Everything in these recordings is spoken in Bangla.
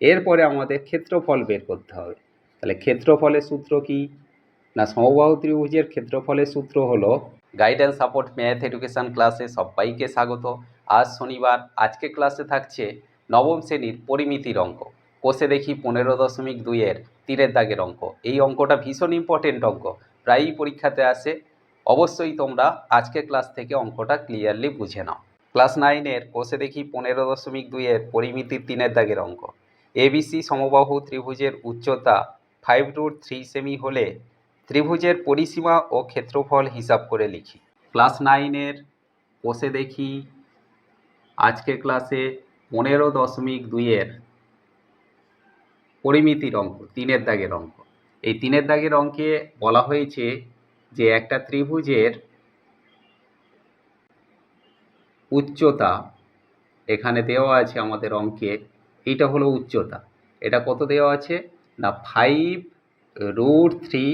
এরপরে আমাদের ক্ষেত্রফল বের করতে হবে। তাহলে ক্ষেত্রফলের সূত্র কি? না সমবাহু ত্রিভুজের ক্ষেত্রফলের সূত্র হলো গাইডেন্স সাপোর্ট ম্যাথ এডুকেশন ক্লাসে সবাইকে স্বাগত। আজ শনিবার, আজকে ক্লাসে থাকছে নবম শ্রেণির পরিমিতির অঙ্ক। কোষে দেখি পনেরো দশমিক দুইয়ের তীরের দাগের অঙ্ক। এই অঙ্কটা ভীষণ ইম্পর্টেন্ট অঙ্ক, প্রায়ই পরীক্ষাতে আসে। অবশ্যই তোমরা আজকে ক্লাস থেকে অঙ্কটা ক্লিয়ারলি বুঝে নাও। ক্লাস নাইনের কোষে দেখি পনেরো দশমিক দুইয়ের পরিমিতির তিনের দাগের অঙ্ক। এবিসি সমবাহু ত্রিভুজের উচ্চতা ফাইভ রুট থ্রি সেমি হলে ত্রিভুজের পরিসীমা ও ক্ষেত্রফল হিসাব করে লিখি। ক্লাস নাইনের কোষে দেখি, আজকের ক্লাসে পনেরো দশমিক দুইয়ের পরিমিতির অঙ্ক, তিনের দাগের অঙ্ক। এই তিনের দাগের অঙ্কে বলা হয়েছে যে একটা ত্রিভুজের উচ্চতা, এখানে দেওয়া আছে আমাদের অঙ্কে এইটা হলো উচ্চতা। এটা কত দেওয়া আছে? না ফাইভ রুট থ্রি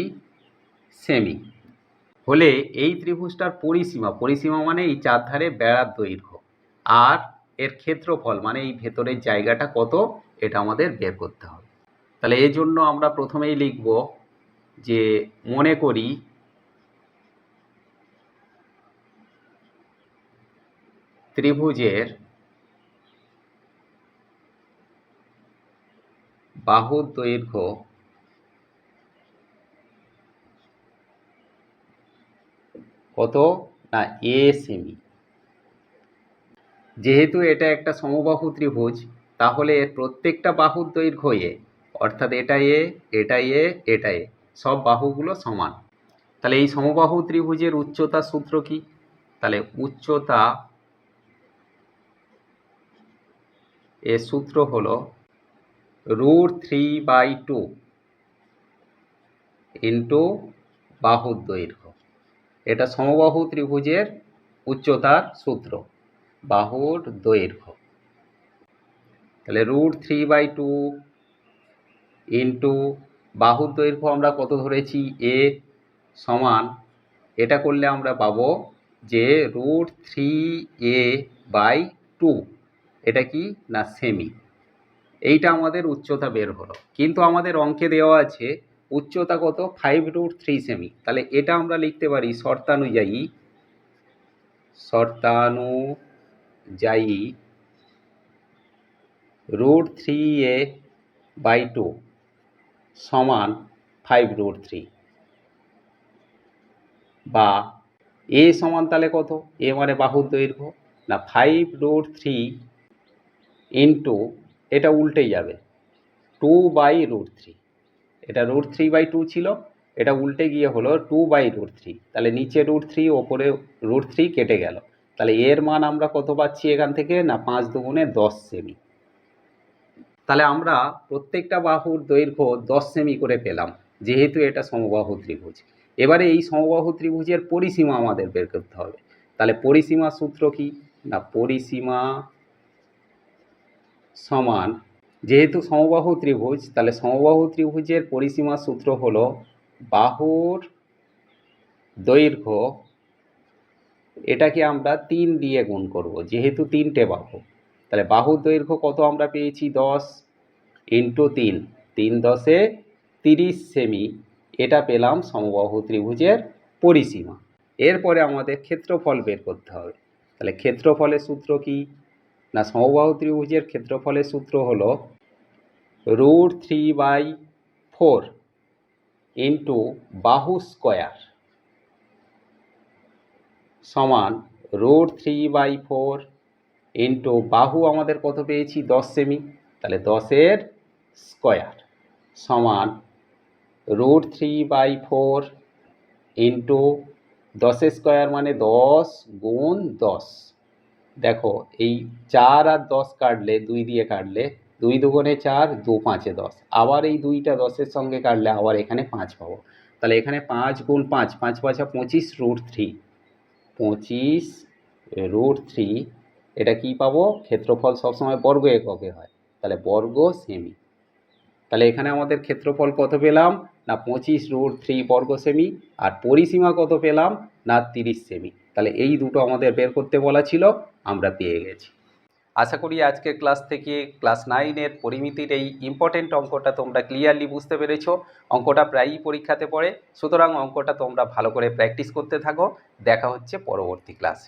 সেমি হলে এই ত্রিভুজটার পরিসীমা পরিসীমা মানে এই চারধারে বেড়ার দৈর্ঘ্য। আর এর ক্ষেত্রফল মানে এই ভেতরের জায়গাটা কত? এটা আমাদের বের করতে হবে। তাহলে এই জন্য আমরা প্রথমেই লিখব যে, মনে করি ত্রিভুজের বাহুর দৈর্ঘ্য কত? না এ সেমি যেহেতু এটা একটা সমবাহু ত্রিভুজ, তাহলে প্রত্যেকটা বাহুর দৈর্ঘ্য এ, অর্থাৎ এটা এ এটা এ এটা এ, সব বাহুগুলো সমান। তাহলে এই সমবাহু ত্রিভুজের উচ্চতা সূত্র কি? তাহলে উচ্চতা এর সূত্র হলো root three by two into বাহুর দৈর্ঘ্য। এটা সমবাহু ত্রিভুজের উচ্চতার সূত্র, বাহুর দৈর্ঘ্য। তাহলে root three by two into বাহুর দৈর্ঘ্য আমরা কত ধরেছি? এ সমান, এটা করলে আমরা পাবো যে root three A by two. এটা কি না সেমি? এইটা আমাদের উচ্চতা বের হলো। কিন্তু আমাদের অঙ্কে দেওয়া আছে উচ্চতা কত? ফাইভ রুট থ্রি সেমি তাহলে এটা আমরা লিখতে পারি শর্তানুযায়ী শর্তানুযায়ী root three A by two সমান ফাইভ রুট থ্রি বা এ সমান তাহলে কত? এ মানে বাহুর দৈর্ঘ্য। না ফাইভ রুট থ্রি ইন্টু এটা উল্টে যাবে। টু বাই রুট থ্রি এটা রুট থ্রি বাই টু ছিল, এটা উল্টে গিয়ে হলো টু বাই রুট থ্রি তাহলে নিচে রুট থ্রি ওপরে রুট থ্রি কেটে গেল। তাহলে এর মান আমরা কত পাচ্ছি এখান থেকে? না, পাঁচ দুগুণে দশ সেমি তাহলে আমরা প্রত্যেকটা বাহুর দৈর্ঘ্য দশ সেমি করে পেলাম, যেহেতু এটা সমবাহু ত্রিভুজ। এবারে এই সমবাহু ত্রিভুজের পরিসীমা আমাদের বের করতে হবে। তাহলে পরিসীমা সূত্র কি? না, পরিসীমা সমান। যেহেতু সমবাহু ত্রিভুজ, তাহলে সমবাহু ত্রিভুজের পরিসীমা সূত্র হলো বাহুর দৈর্ঘ্য। এটাকে আমরা তিন দিয়ে গুণ করব, যেহেতু তিনটে বাহু। তাহলে বাহুর দৈর্ঘ্য কত আমরা পেয়েছি? দশ ইন্টু তিন। তিন দশে তিরিশ সেমি। এটা পেলাম সমবাহু ত্রিভুজের পরিসীমা। এরপরে আমাদের ক্ষেত্রফল বের করতে হবে। তাহলে ক্ষেত্রফলের সূত্র কি? না সমবাহু ত্রিভুজের ক্ষেত্রফলের সূত্র হল root three by four into বাহু স্কোয়ার সমান root three by four into বাহু আমাদের কত পেয়েছি? দশ সেমি। তাহলে দশের স্কোয়ার সমান root three by four into দশের স্কোয়ার মানে দশ গুণ দশ। দেখো, এই চার আর দশ কাটলে দুই দিয়ে কাটলে দুই দুগুণে চার, দু পাঁচে দশ। আবার এই দুইটা দশের সঙ্গে কাটলে আবার এখানে পাঁচ পাবো। তাহলে এখানে পাঁচ গুণ পাঁচ পাঁচ পাঁচা পঁচিশ রুট থ্রি পঁচিশ রুট থ্রি এটা কি পাবো? ক্ষেত্রফল সবসময় বর্গ এককে হয়। তাহলে বর্গ সেমি তাহলে এখানে আমাদের ক্ষেত্রফল কত পেলাম? না, পঁচিশ রুট থ্রি বর্গ সেমি আর পরিসীমা কত পেলাম? না, তিরিশ সেমি তাহলে এই দুটো আমাদের বের করতে বলা ছিল, আমরা পেয়ে গেছি। আশা করি আজকের ক্লাস থেকে ক্লাস নাইনের পরিমিতির এই ইম্পর্টেন্ট অঙ্কটা তোমরা ক্লিয়ারলি বুঝতে পেরেছ। অঙ্কটা প্রায়ই পরীক্ষাতে পড়ে, সুতরাং অঙ্কটা তোমরা ভালো করে প্র্যাকটিস করতে থাকো। দেখা হচ্ছে পরবর্তী ক্লাসে